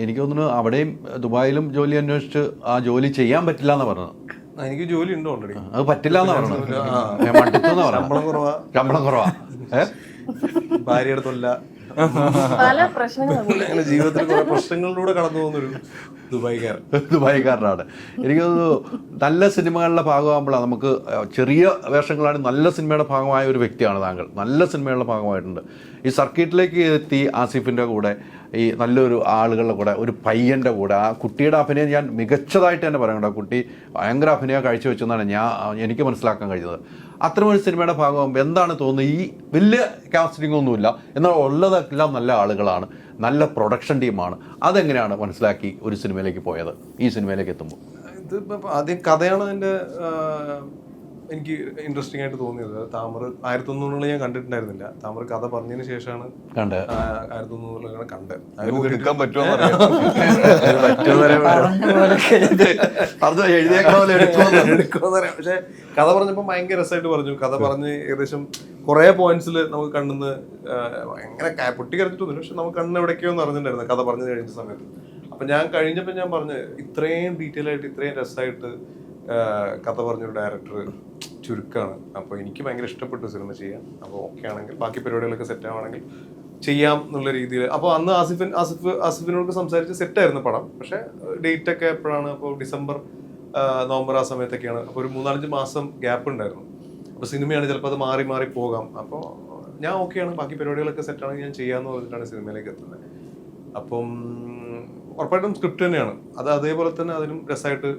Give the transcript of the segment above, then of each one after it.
എനിക്ക് തോന്നുന്നു അവിടെയും ദുബായിലും ജോലി അന്വേഷിച്ച് ആ ജോലി ചെയ്യാൻ പറ്റില്ല എന്ന് പറഞ്ഞത്. എനിക്ക് ജോലി ഉണ്ട് ഓൾറെഡി അത് പറ്റില്ല എന്ന് പറഞ്ഞത്. ഞാൻ മടുത്തു ശമ്പളം കുറവാ. ശമ്പളം കുറവാ? ഭാര്യയുടെ തൊല്ല. പല പ്രശ്നങ്ങളും അങ്ങനെ ജീവിതത്തിൽ കുറെ പ്രശ്നങ്ങളിലൂടെ കടന്നു പോകുന്നൊരു ദുബായിക്കാരൻ. ദുബായിക്കാരനാണ്. എനിക്ക് തോന്നുന്നു നല്ല സിനിമകളുടെ ഭാഗമാകുമ്പോഴാണ് നമുക്ക് ചെറിയ വേഷങ്ങളാണ് നല്ല സിനിമയുടെ ഭാഗമായ ഒരു വ്യക്തിയാണ് താങ്കൾ. നല്ല സിനിമകളുടെ ഭാഗമായിട്ടുണ്ട്. ഈ സർക്കിട്ടിലേക്ക് എത്തി ആസിഫിന്റെ കൂടെ ഈ നല്ലൊരു ആളുകളുടെ കൂടെ ഒരു പയ്യന്റെ കൂടെ ആ കുട്ടിയുടെ അഭിനയം ഞാൻ മികച്ചതായിട്ട് തന്നെ പറയണ്ട കുട്ടി. ഭയങ്കര അഭിനയം കാഴ്ചവെച്ചെന്നാണ് ഞാൻ എനിക്ക് മനസ്സിലാക്കാൻ കഴിഞ്ഞത്. അത്തരമൊരു സിനിമയുടെ ഭാഗമാകുമ്പോൾ എന്താണ് തോന്നുന്നത്? ഈ വലിയ കാസ്റ്റിംഗ് ഒന്നുമില്ല എന്നാൽ ഉള്ളതെല്ലാം നല്ല ആളുകളാണ്. നല്ല പ്രൊഡക്ഷൻ ടീമാണ്. അതെങ്ങനെയാണ് മനസ്സിലാക്കി ഒരു സിനിമയിലേക്ക് പോയത്? ഈ സിനിമയിലേക്ക് എത്തുമ്പോൾ. ഇത് ആദ്യം കഥയാണ് അതിന്റെ ആ, എനിക്ക് ഇൻട്രസ്റ്റിംഗ് ആയിട്ട് തോന്നിയത്. താമർ ആയിരത്തി ഒന്നൂറുകളിൽ ഞാൻ കണ്ടിട്ടുണ്ടായിരുന്നില്ല. താമർ കഥ പറഞ്ഞതിന് ശേഷമാണ് ആയിരത്തി ഒന്നൂറുകളാണ് കണ്ടത് പക്ഷെ കഥ പറഞ്ഞപ്പോൾ ഭയങ്കര രസമായിട്ട് പറഞ്ഞു. കഥ പറഞ്ഞ് ഏകദേശം കുറെ പോയിന്റ്സിൽ നമുക്ക് കണ്ണെന്ന് ഭയങ്കര പൊട്ടി കരച്ചിട്ടൊന്നുമില്ല പക്ഷെ നമുക്ക് കണ്ണ് എവിടേക്കോ എന്ന് അറിഞ്ഞിട്ടുണ്ടായിരുന്നു കഥ പറഞ്ഞു കഴിഞ്ഞ സമയത്ത്. അപ്പൊ ഞാൻ കഴിഞ്ഞപ്പോ ഞാൻ പറഞ്ഞു ഇത്രയും ഡീറ്റെയിൽ ആയിട്ട് ഇത്രയും രസമായിട്ട് കഥ പറഞ്ഞൊരു ഡയറക്ടർ ചുരുക്കാണ്. അപ്പോൾ എനിക്ക് ഭയങ്കര ഇഷ്ടപ്പെട്ടു സിനിമ ചെയ്യാൻ അപ്പോൾ ഓക്കെ ആണെങ്കിൽ ബാക്കി പരിപാടികളൊക്കെ സെറ്റ് ആവുകയാണെങ്കിൽ ചെയ്യാം എന്നുള്ള രീതിയിൽ. അപ്പോൾ അന്ന് ആസിഫിൻ ആസിഫ് ആസിഫിനോട് സംസാരിച്ച് സെറ്റായിരുന്നു പടം. പക്ഷേ ഡേറ്റ് ഒക്കെ എപ്പോഴാണ്? അപ്പോൾ ഡിസംബർ നവംബർ ആ സമയത്തൊക്കെയാണ്. അപ്പോൾ ഒരു മൂന്നാലഞ്ച് മാസം ഗ്യാപ്പ് ഉണ്ടായിരുന്നു. അപ്പോൾ സിനിമയാണ് ചിലപ്പോൾ അത് മാറി മാറി പോകാം. അപ്പോൾ ഞാൻ ഓക്കെയാണ് ബാക്കി പരിപാടികളൊക്കെ സെറ്റാണെങ്കിൽ ഞാൻ ചെയ്യാമെന്ന് പറഞ്ഞിട്ടാണ് സിനിമയിലേക്ക് എത്തുന്നത്. അപ്പം ഉറപ്പായിട്ടും സ്ക്രിപ്റ്റ് തന്നെയാണ്. അത് അതേപോലെ തന്നെ അതിനും രസമായിട്ട്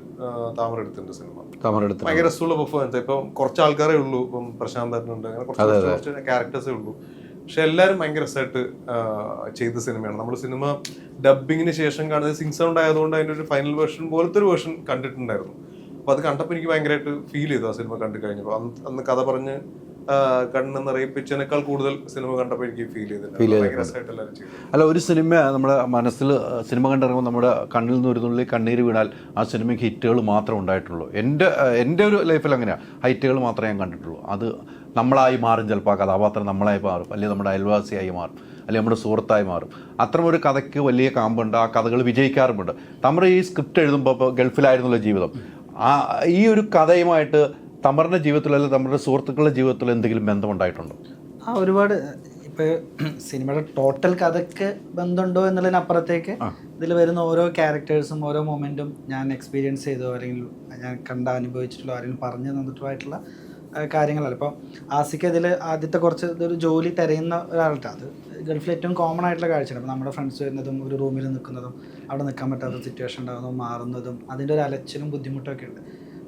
താമര എടുത്തിട്ടുണ്ട് സിനിമ താമര എടുത്ത് ഭയങ്കര രസമുള്ള പെർഫോമൻസ് ഇപ്പം കുറച്ച് ആൾക്കാരേ ഉള്ളൂ. ഇപ്പം പ്രശാന്ത് ഉണ്ട് അങ്ങനെ കുറച്ച് ക്യാരക്ടേഴ്സേ ഉള്ളൂ. പക്ഷെ എല്ലാവരും ഭയങ്കര രസമായിട്ട് ചെയ്ത സിനിമയാണ് നമ്മൾ സിനിമ ഡബിങ്ങിന് ശേഷം കാണുന്നത് സിംഗ് സൗണ്ട് ആയതുകൊണ്ട് അതിന്റെ ഒരു ഫൈനൽ വേർഷൻ പോലത്തെ ഒരു വേർഷൻ കണ്ടിട്ടുണ്ടായിരുന്നു. അപ്പൊ അത് കണ്ടപ്പോൾ എനിക്ക് ഭയങ്കരമായിട്ട് ഫീൽ ചെയ്തു ആ സിനിമ കണ്ടു കഴിഞ്ഞപ്പോൾ അന്ന് അന്ന് കഥ പറഞ്ഞ് കണ്ണ് നിറയിപ്പിച്ചതിനേക്കാൾ കൂടുതൽ സിനിമ കണ്ടപ്പോൾ എനിക്ക് ഫീൽ ചെയ്തിട്ടുണ്ട് അല്ല ഒരു സിനിമ നമ്മുടെ മനസ്സിൽ സിനിമ കണ്ടിറങ്ങുമ്പോൾ നമ്മുടെ കണ്ണിൽ നിന്ന് ഒരു തുള്ളി കണ്ണീര് വീണാൽ ആ സിനിമയ്ക്ക് ഹിറ്റുകൾ മാത്രമേ ഉണ്ടായിട്ടുള്ളൂ. എന്റെ എന്റെ ഒരു ലൈഫിൽ അങ്ങനെയാണ് ഹൈറ്റുകൾ മാത്രമേ ഞാൻ കണ്ടിട്ടുള്ളൂ. അത് നമ്മളായി മാറും ചിലപ്പോൾ ആ കഥാപാത്രം നമ്മളായി മാറും. അല്ലെങ്കിൽ നമ്മുടെ അയൽവാസിയായി മാറും. അല്ലെങ്കിൽ നമ്മുടെ സുഹൃത്തായി മാറും. അത്തരം ഒരു കഥയ്ക്ക് വലിയ കാമ്പുണ്ട്. ആ കഥകൾ വിജയിക്കാറുമുണ്ട്. നമ്മുടെ ഈ സ്ക്രിപ്റ്റ് എഴുതുമ്പോൾ ഇപ്പോൾ ഗൾഫിലായിരുന്നല്ലോ ജീവിതം. ആ ഈ ഒരു കഥയുമായിട്ട് തമറിന്റെ ജീവിതത്തിൽ അല്ലെങ്കിൽ നമ്മുടെ സുഹൃത്തുക്കളുടെ ജീവിതത്തിൽ എന്തെങ്കിലും ബന്ധമുണ്ടായിട്ടുണ്ടോ? ആ ഒരുപാട്. ഇപ്പോൾ സിനിമയുടെ ടോട്ടൽ കഥയ്ക്ക് ബന്ധമുണ്ടോ എന്നുള്ളതിനപ്പുറത്തേക്ക് ഇതിൽ വരുന്ന ഓരോ ക്യാരക്ടേഴ്സും ഓരോ മൊമെന്റും ഞാൻ എക്സ്പീരിയൻസ് ചെയ്തോ അല്ലെങ്കിൽ ഞാൻ കണ്ട അനുഭവിച്ചിട്ടുള്ളോ ആരെങ്കിലും പറഞ്ഞു തന്നിട്ടുമായിട്ടുള്ള കാര്യങ്ങളല്ല. ഇപ്പോൾ ആസിക്ക് ഇതിൽ ആദ്യത്തെ കുറച്ച് ഇതൊരു ജോലി തിരയുന്ന ഒരാളുടെ അത് ഗൾഫിൽ ഏറ്റവും കോമൺ ആയിട്ടുള്ള കാഴ്ചയാണ്. അപ്പോൾ നമ്മുടെ ഫ്രണ്ട്സ് വരുന്നതും ഒരു റൂമിൽ നിൽക്കുന്നതും അവിടെ നിൽക്കാൻ പറ്റാത്ത സിറ്റുവേഷൻ ഉണ്ടാകുന്നതും മാറുന്നതും അതിന്റെ ഒരു അലച്ചിലും ബുദ്ധിമുട്ടും ഒക്കെ ഉണ്ട്.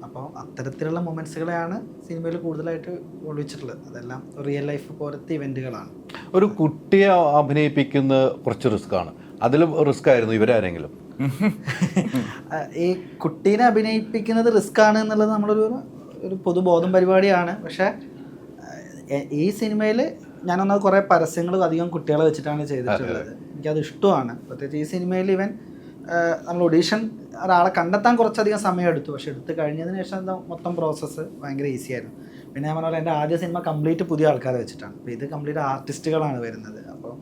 അപ്പോൾ അത്തരത്തിലുള്ള മൊമെന്റ്സുകളെയാണ് സിനിമയിൽ കൂടുതലായിട്ട് ഒളിച്ചിട്ടുള്ളത്. അതെല്ലാം റിയൽ ലൈഫ് പോലത്തെ ഇവന്റുകളാണ് ഒരു കുട്ടിയെ അഭിനയിപ്പിക്കുന്ന കുറച്ച് റിസ്ക്കാണ് അതിലും റിസ്ക് ആയിരുന്നു ഇവരാരെങ്കിലും. ഈ കുട്ടീനെ അഭിനയിപ്പിക്കുന്നത് റിസ്ക് ആണ് എന്നുള്ളത് നമ്മളൊരു ഒരു പൊതുബോധം പരിപാടിയാണ്. പക്ഷേ ഈ സിനിമയിൽ ഞാനൊന്നത് കുറേ പരസ്യങ്ങൾ അധികം കുട്ടികളെ വെച്ചിട്ടാണ് ചെയ്തിട്ടുള്ളത്. എനിക്കത് ഇഷ്ടമാണ്. പ്രത്യേകിച്ച് ഈ സിനിമയിൽ ഇവൻ നമ്മൾ ഒഡീഷൻ ഒരാളെ കണ്ടെത്താൻ കുറച്ചധികം സമയം എടുത്തു. പക്ഷെ എടുത്തു കഴിഞ്ഞതിന് ശേഷം മൊത്തം പ്രോസസ്സ് ഭയങ്കര ഈസി ആയിരുന്നു. പിന്നെ ഞാൻ പറഞ്ഞ പോലെ എന്റെ ആദ്യ സിനിമ കംപ്ലീറ്റ് പുതിയ ആൾക്കാരെ വെച്ചിട്ടാണ്. അപ്പോൾ ഇത് കംപ്ലീറ്റ് ആർട്ടിസ്റ്റുകളാണ് വരുന്നത്. അപ്പോൾ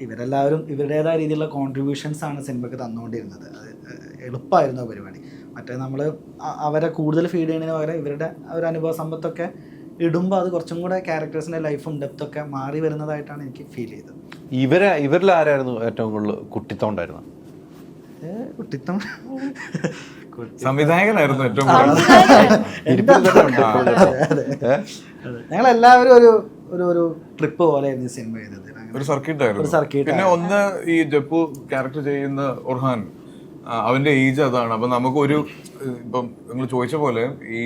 ഇവരെല്ലാവരും ഇവരുടേതായ രീതിയിലുള്ള കോൺട്രിബ്യൂഷൻസ് ആണ് സിനിമയ്ക്ക് തന്നുകൊണ്ടിരുന്നത്. അത് എളുപ്പമായിരുന്നു പരിപാടി. മറ്റേ നമ്മൾ അവരെ കൂടുതൽ ഫീഡ് ചെയ്യുന്നതിന് പകരം ഇവരുടെ ഒരു അനുഭവ സമ്പത്തൊക്കെ ഇടുമ്പോൾ അത് കുറച്ചും കൂടെ ക്യാരക്ടേഴ്സിന്റെ ലൈഫും ഡെപ്തൊക്കെ മാറി വരുന്നതായിട്ടാണ് എനിക്ക് ഫീൽ ചെയ്തത്. ഇവരെ ഇവരിൽ ആരായിരുന്നു ഏറ്റവും കൂടുതൽ കുട്ടിത്തം ഉണ്ടായിരുന്നത്? ഏ, കുട്ടിത്തം. സംവിധായകനായിരുന്നു ഏറ്റവും? ഞങ്ങൾ എല്ലാവരും ഒരു ഒരു ഒരു ട്രിപ്പ് പോലെയായിരുന്നു സിനിമ ചെയ്തത്. ഒരു സർക്കിട്ട് ആയിരുന്നു. circuit പിന്നെ ഒന്ന് ഈ ജപ്പു ക്യാരക്ടർ ചെയ്യുന്ന ഒർഹാൻ. ആ, അവന്റെ ഏജ് അതാണ്. അപ്പൊ നമുക്കൊരു ഇപ്പം നിങ്ങൾ ചോദിച്ച പോലെ ഈ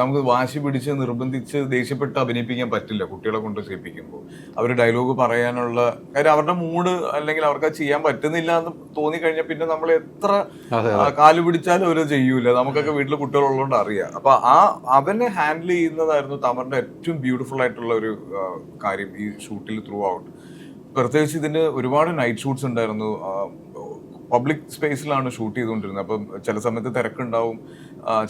നമുക്ക് വാശി പിടിച്ച് നിർബന്ധിച്ച് ദേഷ്യപ്പെട്ട് അഭിനയിപ്പിക്കാൻ പറ്റില്ല കുട്ടികളെ കൊണ്ട് ചെയ്യിപ്പിക്കുമ്പോൾ. അവർ ഡയലോഗ് പറയാനുള്ള കാര്യം അവരുടെ മൂഡ് അല്ലെങ്കിൽ അവർക്ക് ചെയ്യാൻ പറ്റുന്നില്ല എന്ന് തോന്നി കഴിഞ്ഞാൽ പിന്നെ നമ്മൾ എത്ര കാലു പിടിച്ചാലും അവർ ചെയ്യൂല. നമുക്കൊക്കെ വീട്ടിൽ കുട്ടികളുള്ളതുകൊണ്ട് അറിയാം. അപ്പൊ ആ അവനെ ഹാൻഡിൽ ചെയ്യുന്നതായിരുന്നു തമറിന്റെ ഏറ്റവും ബ്യൂട്ടിഫുൾ ആയിട്ടുള്ള ഒരു കാര്യം ഈ ഷൂട്ടിൽ ത്രൂ ഔട്ട് പ്രത്യേകിച്ച് ഇതിന് ഒരുപാട് നൈറ്റ് ഷൂട്ട്സ് ഉണ്ടായിരുന്നു. പബ്ലിക് സ്പേസിലാണ് ഷൂട്ട് ചെയ്തുകൊണ്ടിരുന്നത്. അപ്പം ചില സമയത്ത് തിരക്കുണ്ടാവും.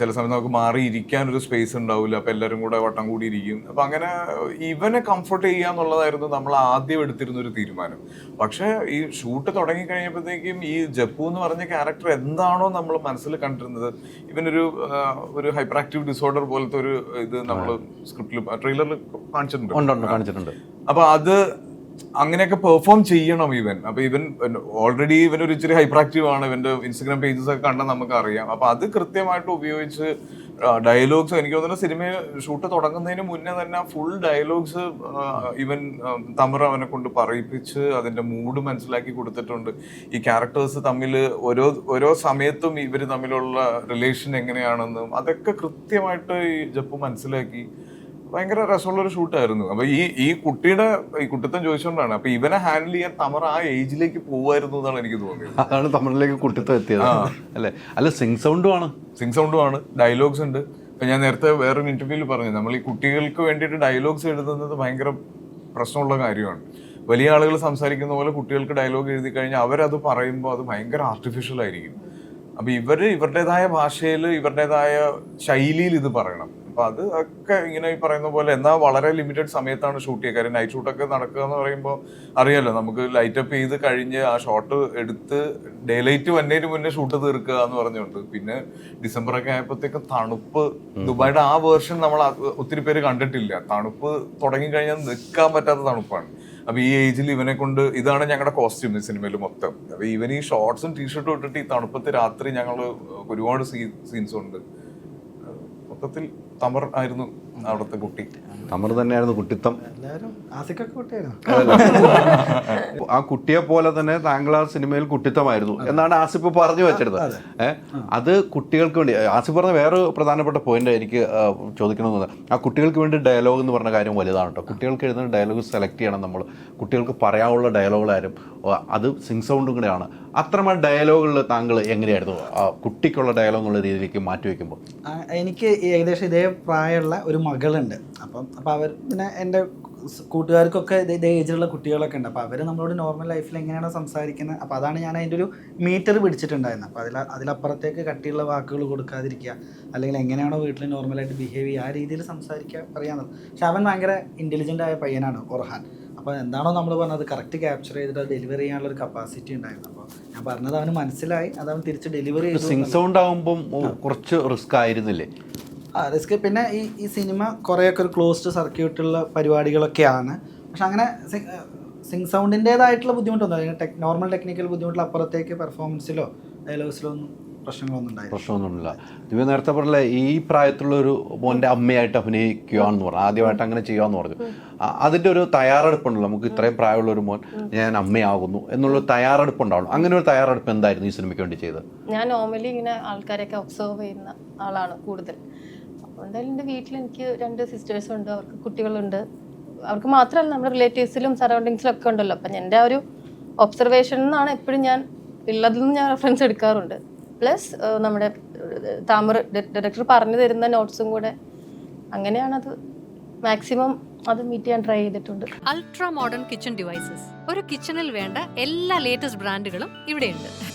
ചില സമയത്ത് നമുക്ക് മാറിയിരിക്കാൻ ഒരു സ്പേസ് ഉണ്ടാവില്ല. അപ്പം എല്ലാവരും കൂടെ വട്ടം കൂടി ഇരിക്കും അപ്പം അങ്ങനെ ഇവനെ കംഫർട്ട് ചെയ്യുക എന്നുള്ളതായിരുന്നു നമ്മൾ ആദ്യം എടുത്തിരുന്ന ഒരു തീരുമാനം. പക്ഷേ ഈ ഷൂട്ട് തുടങ്ങി കഴിഞ്ഞപ്പോഴത്തേക്കും ഈ ജപ്പു എന്ന് പറഞ്ഞ ക്യാരക്ടർ എന്താണോ നമ്മൾ മനസ്സിൽ കണ്ടിരുന്നത്. ഇവനൊരു ഒരു ഹൈപ്പർ ആക്റ്റീവ് ഡിസോർഡർ പോലത്തെ ഒരു ഇത് നമ്മൾ സ്ക്രിപ്റ്റിൽ ട്രെയിലറിൽ കാണിച്ചിട്ടുണ്ട്. കാണിച്ചിട്ടുണ്ട്. അപ്പൊ അത് അങ്ങനെയൊക്കെ പെർഫോം ചെയ്യണം ഇവൻ അപ്പൊ ഇവൻ ഓൾറെഡി ഇവൻ ഒരു ഇച്ചിരി ഹൈപ്പർ ആക്റ്റീവ് ആണ്. ഇവന്റെ ഇൻസ്റ്റഗ്രാം പേജസ് ഒക്കെ കണ്ടാൽ നമുക്ക് അറിയാം അപ്പൊ അത് കൃത്യമായിട്ട് ഉപയോഗിച്ച് ഡയലോഗ്സ് എനിക്ക് തോന്നുന്നു സിനിമ ഷൂട്ട് തുടങ്ങുന്നതിന് മുന്നേ തന്നെ ഫുൾ ഡയലോഗ്സ് ഇവൻ തമർ അവനെ കൊണ്ട് പറയിപ്പിച്ച് അതിന്റെ മൂഡ് മനസ്സിലാക്കി കൊടുത്തിട്ടുണ്ട്. ഈ ക്യാരക്ടേഴ്സ് തമ്മിൽ ഓരോ ഓരോ സമയത്തും ഇവർ തമ്മിലുള്ള റിലേഷൻ എങ്ങനെയാണെന്നും അതൊക്കെ കൃത്യമായിട്ട് ഈ ജപ്പു മനസ്സിലാക്കി. ഭയങ്കര രസമുള്ളൊരു ഷൂട്ടായിരുന്നു. അപ്പൊ ഈ ഈ കുട്ടിയുടെ ഈ കുട്ടിത്തം ചോദിച്ചുകൊണ്ടാണ് അപ്പൊ ഇവനെ ഹാൻഡിൽ ചെയ്യാൻ തമർ ആ ഏജിലേക്ക് പോവായിരുന്നു എന്നാണ് എനിക്ക് തോന്നിയത്. അതാണ് തമിഴിലേക്ക് കുട്ടിത്തം എത്തിയത്. അല്ലെ? അല്ല സിംഗ് സൗണ്ടും ആണ്. സിംഗ് സൗണ്ടും ആണ് ഡയലോഗ്സ് ഉണ്ട്. ഇപ്പൊ ഞാൻ നേരത്തെ വേറൊരു ഇന്റർവ്യൂവിൽ പറഞ്ഞു. നമ്മൾ ഈ കുട്ടികൾക്ക് വേണ്ടിയിട്ട് ഡയലോഗ്സ് എഴുതുന്നത് ഭയങ്കര പ്രശ്നമുള്ള കാര്യമാണ്. വലിയ ആളുകൾ സംസാരിക്കുന്ന പോലെ കുട്ടികൾക്ക് ഡയലോഗ് എഴുതി കഴിഞ്ഞാൽ അവരത് പറയുമ്പോൾ അത് ഭയങ്കര ആർട്ടിഫിഷ്യൽ ആയിരിക്കും. അപ്പൊ ഇവർ ഇവരുടേതായ ഭാഷയിൽ ഇവരുടേതായ ശൈലിയിൽ ഇത് പറയണം. അപ്പൊ അത് ഒക്കെ ഇങ്ങനെ ഈ പറയുന്ന പോലെ എന്നാൽ വളരെ ലിമിറ്റഡ് സമയത്താണ് ഷൂട്ട് ചെയ്യുക. കാര്യം നൈറ്റ് ഷൂട്ടൊക്കെ നടക്കുക എന്ന് പറയുമ്പോൾ അറിയാലോ നമുക്ക് ലൈറ്റ് അപ്പ് ചെയ്ത് കഴിഞ്ഞ് ആ ഷോട്ട് എടുത്ത് ഡേ ലൈറ്റ് വന്നതിന് മുന്നേ ഷൂട്ട് തീർക്കുക എന്ന് പറഞ്ഞുകൊണ്ട്. പിന്നെ ഡിസംബർ ഒക്കെ ആയപ്പോഴത്തേക്കും തണുപ്പ് ദുബായുടെ ആ വേർഷൻ നമ്മൾ ഒത്തിരി പേര് കണ്ടിട്ടില്ല. തണുപ്പ് തുടങ്ങി കഴിഞ്ഞാൽ നിൽക്കാൻ പറ്റാത്ത തണുപ്പാണ്. അപ്പൊ ഈ ഏജിൽ ഇവനെ കൊണ്ട് ഇതാണ് ഞങ്ങളുടെ കോസ്റ്റ്യൂം ഈ സിനിമയിൽ മൊത്തം. അപ്പൊ ഇവൻ ഈ ഷോർട്സും ടീഷർട്ടും ഇട്ടിട്ട് ഈ തണുപ്പത്തെ രാത്രി ഞങ്ങൾ ഒരുപാട് സീൻസ് ഉണ്ട്. മൊത്തത്തിൽ തമർ ആയിരുന്നു അവിടുത്തെ കുട്ടി. തമർ തന്നെയായിരുന്നു കുട്ടിത്തം. ആ കുട്ടിയെ പോലെ തന്നെ താങ്കൾ ആ സിനിമയിൽ കുട്ടിത്തമായിരുന്നു എന്നാണ് ആസിഫ് പറഞ്ഞു വെച്ചിരുന്നത്. അത്. കുട്ടികൾക്ക് വേണ്ടി ആസിഫ് പറഞ്ഞ വേറെ പ്രധാനപ്പെട്ട പോയിന്റ് എനിക്ക് ചോദിക്കണമെന്ന് ആ കുട്ടികൾക്ക് വേണ്ടി ഡയലോഗ് എന്ന് പറഞ്ഞ കാര്യം വലുതാണ് കേട്ടോ കുട്ടികൾക്ക് എഴുതുന്ന ഡയലോഗ് സെലക്ട് ചെയ്യണം നമ്മൾ. കുട്ടികൾക്ക് പറയാനുള്ള ഡയലോഗുകളായാലും അത് സിംഗ് സൗണ്ടും കൂടെയാണ്. അത്രമാ ഡയലോഗുകളിൽ താങ്കൾ എങ്ങനെയായിരുന്നു? ആ കുട്ടിക്കുള്ള ഡയലോഗ് എന്നുള്ള രീതിയിലേക്ക് മാറ്റി വയ്ക്കുമ്പോൾ എനിക്ക് ഏകദേശം ഇതേ പ്രായമുള്ള ഒരു മകളുണ്ട്. അപ്പം അപ്പം അവർ പിന്നെ എന്റെ കൂട്ടുകാർക്കൊക്കെ ഇതേ ഇതേ ഏജിലുള്ള കുട്ടികളൊക്കെ ഉണ്ട്. അപ്പോൾ അവർ നമ്മളോട് നോർമൽ ലൈഫിൽ എങ്ങനെയാണ് സംസാരിക്കുന്നത്. അപ്പോൾ അതാണ് ഞാൻ അതിന്റെ ഒരു മീറ്റർ പിടിച്ചിട്ടുണ്ടായിരുന്നത്. അപ്പോൾ അതിൽ അതിലപ്പുറത്തേക്ക് കട്ടിയുള്ള വാക്കുകൾ കൊടുക്കാതിരിക്കുക. അല്ലെങ്കിൽ എങ്ങനെയാണോ വീട്ടിൽ നോർമലായിട്ട് ബിഹേവ് ചെയ്യുക. ആ രീതിയിൽ സംസാരിക്കുക പറയാമെന്നത് പക്ഷെ അവൻ ഭയങ്കര ഇന്റലിജന്റ് ആയ പയ്യനാണ് ഒർഹാൻ അപ്പോൾ എന്താണോ നമ്മൾ പറഞ്ഞത്. കറക്റ്റ് ക്യാപ്ചർ ചെയ്തിട്ട് അത് ഡെലിവറി ചെയ്യാനുള്ള ഒരു കപ്പാസിറ്റി ഉണ്ടായിരുന്നു. അപ്പോൾ ഞാൻ പറഞ്ഞത് അവന് മനസ്സിലായി. അത് അവൻ തിരിച്ച് ഡെലിവറി ചെയ്തു സിംഗ് സൗണ്ട് ആകുമ്പം കുറച്ച് റിസ്ക് ആയിരുന്നില്ലേ? റിസ്ക്. പിന്നെ ഈ ഈ സിനിമ കുറേയൊക്കെ ഒരു ക്ലോസ്ഡ് സർക്യൂട്ടുള്ള പരിപാടികളൊക്കെയാണ്. പക്ഷെ അങ്ങനെ സിങ് സൗണ്ടിന്റെതായിട്ടുള്ള ബുദ്ധിമുട്ടൊന്നും അല്ലെങ്കിൽ ടെക് നോർമൽ ടെക്നിക്കൽ ബുദ്ധിമുട്ടിൽ അപ്പുറത്തേക്ക് പെർഫോമൻസിലോ ഡയലോഗ്സിലോ ഒന്നും പ്രശ്നമൊന്നുമില്ല. ദിവ്യ നേരത്തെ പറഞ്ഞില്ല ഈ പ്രായത്തിലുള്ള ഒരു മോന്റെ അമ്മയായിട്ട് അഭിനയിക്കുകയാണെന്ന് പറഞ്ഞു. ആദ്യമായിട്ട് അങ്ങനെ ചെയ്യാമെന്ന് പറഞ്ഞു. അതിന്റെ ഒരു തയ്യാറെടുപ്പുണ്ടല്ലോ. നമുക്ക് ഇത്രയും പ്രായമുള്ള ഒരു മോൻ ഞാൻ അമ്മയാകുന്നു എന്നുള്ള തയ്യാറെടുപ്പ് ഉണ്ടാവണം അങ്ങനെ ഒരു തയ്യാറെടുപ്പ് എന്തായിരുന്നു ഈ സിനിമയ്ക്ക് വേണ്ടി ചെയ്തത്? ഞാൻ നോർമലി ഇങ്ങനെ ആൾക്കാരെയൊക്കെ ഒബ്സർവ് ചെയ്യുന്ന ആളാണ് കൂടുതൽ. എന്തായാലും എന്റെ വീട്ടിൽ എനിക്ക് രണ്ട് സിസ്റ്റേഴ്സ് ഉണ്ട് അവർക്ക് കുട്ടികളുണ്ട്. അവർക്ക് മാത്രമല്ല നമ്മുടെ റിലേറ്റീവ്സിലും സറൗണ്ടിങ്സിലും ഒക്കെ ഉണ്ടല്ലോ. അപ്പം എന്റെ ആ ഒരു ഒബ്സർവേഷൻ എന്നാണ് എപ്പോഴും ഞാൻ ഉള്ളതിൽ നിന്ന് ഞാൻ റെഫറൻസ് എടുക്കാറുണ്ട്. പ്ലസ് നമ്മുടെ താമർ ഡയറക്ടർ പറഞ്ഞു തരുന്ന നോട്ട്സും കൂടെ അങ്ങനെയാണത് മാക്സിമം അത് മീറ്റ് ചെയ്യാൻ ട്രൈ ചെയ്തിട്ടുണ്ട്. അൾട്രാ മോഡേൺ കിച്ചൺ ഡിവൈസസ് ഒരു കിച്ചണിൽ വേണ്ട എല്ലാ ലേറ്റസ്റ്റ് ബ്രാൻഡുകളും ഇവിടെയുണ്ട്.